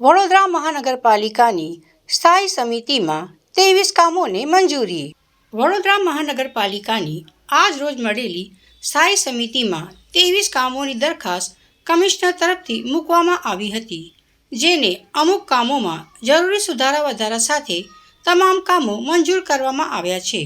વડોદરા મહાનગરપાલિકાની સ્થાયી સમિતિમાં ત્રેવીસ કામોને મંજૂરી. વડોદરા મહાનગરપાલિકાની આજ રોજ મળેલી સ્થાયી સમિતિમાં ત્રેવીસ કામોની દરખાસ્ત કમિશનર તરફથી મૂકવામાં આવી હતી, જેને અમુક કામોમાં જરૂરી સુધારા વધારા સાથે તમામ કામો મંજૂર કરવામાં આવ્યા છે.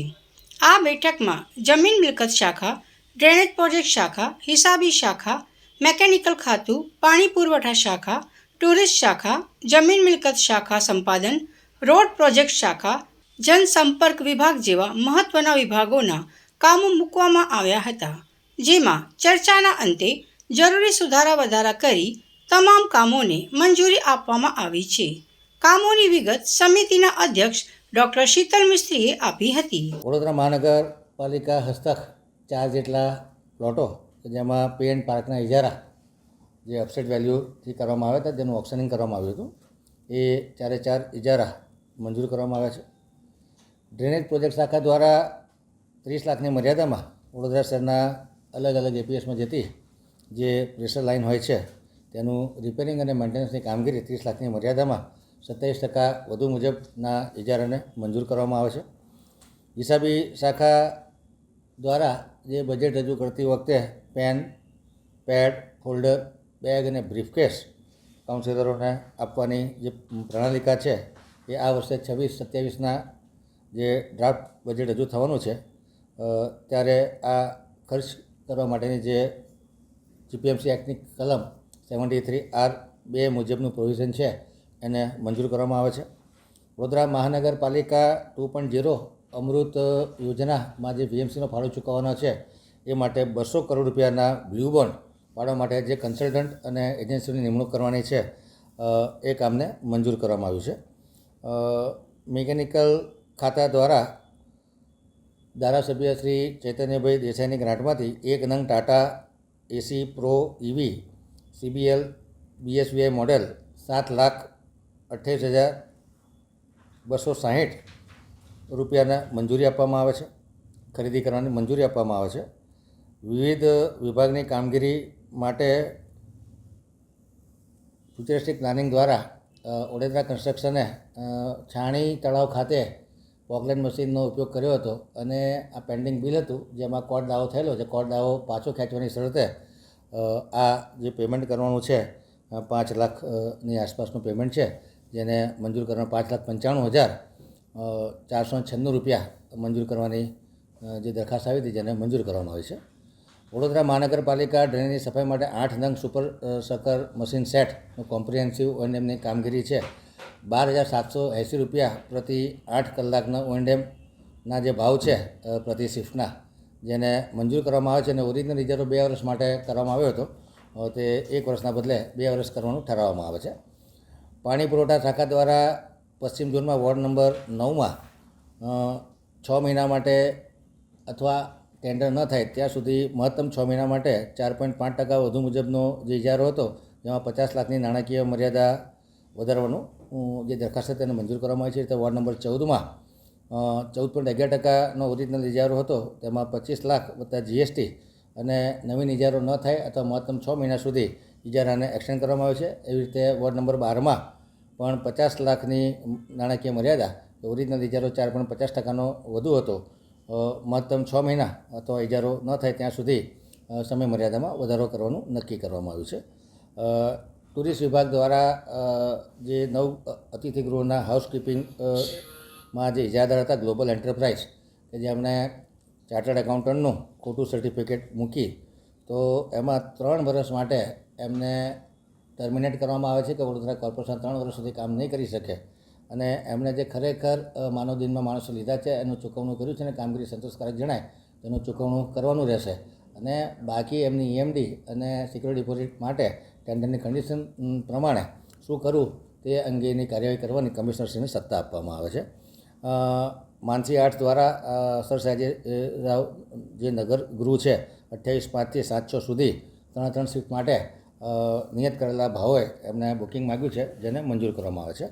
આ બેઠકમાં જમીન મિલકત શાખા, ડ્રેનેજ પ્રોજેક્ટ શાખા, હિસાબી શાખા, મેકેનિકલ ખાતું, પાણી પુરવઠા શાખા ટુરિસ્ટ શાખા જમીન મિલકત શાખા સંપાદન રોડ પ્રોજેક્ટ શાખા જનસંપર્ક વિભાગ જેવા મહત્ત્વના વિભાગોના કામો મૂકવામાં આવ્યા હતા, જેમાં ચર્ચાના અંતે જરૂરી સુધારા વધારા કરી તમામ કામોને મંજૂરી આપવામાં આવી છે. કામોની વિગત સમિતિના અધ્યક્ષ ડૉક્ટર શીતલ મિસ્ત્રીએ આપી હતી. વડોદરા મહાનગરપાલિકા હસ્તક ચાર જેટલા પ્લોટો જેમાં પેન પાર્કના ઇજારા જે અપસેટ વેલ્યુથી કરવામાં આવ્યા હતા, જેનું ઓપ્શનિંગ કરવામાં આવ્યું હતું, એ ચારે ચાર ઇજારા મંજૂર કરવામાં આવ્યા છે. ડ્રેનેજ પ્રોજેક્ટ શાખા દ્વારા ત્રીસ લાખની મર્યાદામાં વડોદરા શહેરના અલગ અલગ એપીએસમાં જતી જે પ્રેશર લાઇન હોય છે, તેનું રિપેરિંગ અને મેન્ટેનન્સની કામગીરી ત્રીસ લાખની મર્યાદામાં સત્તાવીસ ટકા વધુ મુજબના ઇજારાને મંજૂર કરવામાં આવે છે. હિસાબી શાખા દ્વારા જે બજેટ રજૂ કરતી વખતે પેન પેડ ફોલ્ડર બેગ અને બ્રીફકેસ કાઉન્સિલરોને આપવાની જે પ્રણાલિકા છે, એ આ વર્ષે છવ્વીસ સત્યાવીસના જે ડ્રાફ્ટ બજેટ રજૂ થવાનું છે ત્યારે આ ખર્ચ કરવા માટેની જે જીપીએમસી એક્ટની કલમ સેવન્ટી થ્રી આર બે મુજબનું પ્રોવિઝન છે, એને મંજૂર કરવામાં આવે છે. વડોદરા મહાનગરપાલિકા ટુ પોઈન્ટ ઝીરો અમૃત યોજનામાં જે વીએમસીનો ફાળો ચૂકવવાનો છે, એ માટે બસો કરોડ રૂપિયાના બ્લુ બોન્ડ પાડવા માટે જે કન્સલ્ટન્ટ અને એજન્સીની નિમણૂક કરવાની છે એ કામને મંજૂર કરવામાં આવ્યું છે. મિકેનિકલ ખાતા દ્વારા ધારાસભ્ય શ્રી ચૈતન્યભાઈ દેસાઈની ગ્રાન્ટમાંથી એક નંગ Tata AC pro EV CBL BSVI model સાત લાખ અઠ્યાવીસ હજાર બસો સાહીઠ રૂપિયાને મંજૂરી આપવામાં આવે છે. ખરીદી કરવાની મંજૂરી આપવામાં આવે છે. વિવિધ વિભાગની કામગીરી માટે ફ્યુચરિસ્ટિક પ્લાનિંગ દ્વારા ઓડેદરા કન્સ્ટ્રક્શને છાણી તળાવ ખાતે પોકલેન્ડ મશીનનો ઉપયોગ કર્યો હતો અને આ પેન્ડિંગ બિલ હતું, જેમાં કોર્ટ દાવો થયેલો છે. કોર્ટ દાવો પાછો ખેંચવાની શરતે આ જે પેમેન્ટ કરવાનું છે પાંચ લાખની આસપાસનું પેમેન્ટ છે, જેને મંજૂર કરવાનું પાંચ લાખ પંચાણું હજાર ચારસો છન્નું રૂપિયા મંજૂર કરવાની જે દરખાસ્ત આવી હતી, જેને મંજૂર કરવાનો હોય છે. વડોદરા મહાનગરપાલિકા ડ્રેનની સફાઈ માટે આઠ નંગ સુપર સકર મશીન સેટનું કોમ્પ્રિહેન્સિવ ઓએનએમની કામગીરી છે. બાર હજાર સાતસો એંસી રૂપિયા પ્રતિ આઠ કલાકના ઓએનએમના જે ભાવ છે પ્રતિ શિફ્ટના, જેને મંજૂર કરવામાં આવે છે અને ઓરિજિનલ રિઝર્વ બે વર્ષ માટે કરવામાં આવ્યો હતો તે એક વર્ષના બદલે બે વર્ષ કરવાનું ઠરાવવામાં આવે છે. પાણી પુરવઠા શાખા દ્વારા પશ્ચિમ ઝોનમાં વોર્ડ નંબર નવમાં છ મહિના માટે અથવા ટેન્ડર ન થાય, ત્યાં સુધી મહત્તમ છ મહિના માટે ચાર પોઈન્ટ પાંચ ટકા વધુ મુજબનો જે ઇજારો હતો, જેમાં પચાસ લાખની નાણાકીય મર્યાદા વધારવાનું જે દરખાસ્ત તેને મંજૂર કરવામાં આવી છે. તે વોર્ડ નંબર ચૌદમાં ચૌદ પોઈન્ટ અગિયાર ટકાનો ઓરિજિનલ ઇજારો હતો. તેમાં પચીસ લાખ વત્તા જીએસટી અને નવીન ઇજારો ન થાય અથવા મહત્તમ છ મહિના સુધી ઇજારાને એક્સટેન્ડ કરવામાં આવે છે. એવી રીતે વોર્ડ નંબર બારમાં પણ પચાસ લાખની નાણાકીય મર્યાદા ઓરિજિનલ ઇજારો ચાર પોઈન્ટ પચાસ ટકાનો વધુ હતો. મહત્તમ છ મહિના અથવા ઇજારો ન થાય ત્યાં સુધી સમય મર્યાદામાં વધારો કરવાનું નક્કી કરવામાં આવ્યું છે. ટુરિસ્ટ વિભાગ દ્વારા જે નવ અતિથિ ગૃહના હાઉસકીપિંગ જે ઇજાદાર હતા ગ્લોબલ એન્ટરપ્રાઇઝ કે જેમણે ચાર્ટર્ડ એકાઉન્ટન્ટનું ખોટું સર્ટિફિકેટ મૂકી, તો એમાં ત્રણ વર્ષ માટે એમને ટર્મિનેટ કરવામાં આવે છે કે વડોદરા કોર્પોરેશન ત્રણ વર્ષ સુધી કામ નહીં કરી શકે અને એમણે જે ખરેખર માનવ દિનમાં માણસો લીધા છે, એનું ચૂકવણું કર્યું છે અને કામગીરી સંતોષકારક જણાય, તેનું ચૂકવણું કરવાનું રહેશે. અને બાકી એમની ઈએમડી અને સિક્યુરિટી ડિપોઝિટ માટે ટેન્ડરની કન્ડિશન પ્રમાણે શું કરવું તે અંગેની કાર્યવાહી કરવાની કમિશનરશ્રીને સત્તા આપવામાં આવે છે. માનસી આર્ટ દ્વારા સર સાહેબે રાવ જે નગર ગૃહ છે, અઠ્યાવીસ પાંચથી સાત છ સુધી ત્રણ ત્રણ શિફ્ટ માટે નિયત કરેલા ભાવોએ એમને બુકિંગ માગ્યું છે, જેને મંજૂર કરવામાં આવે છે.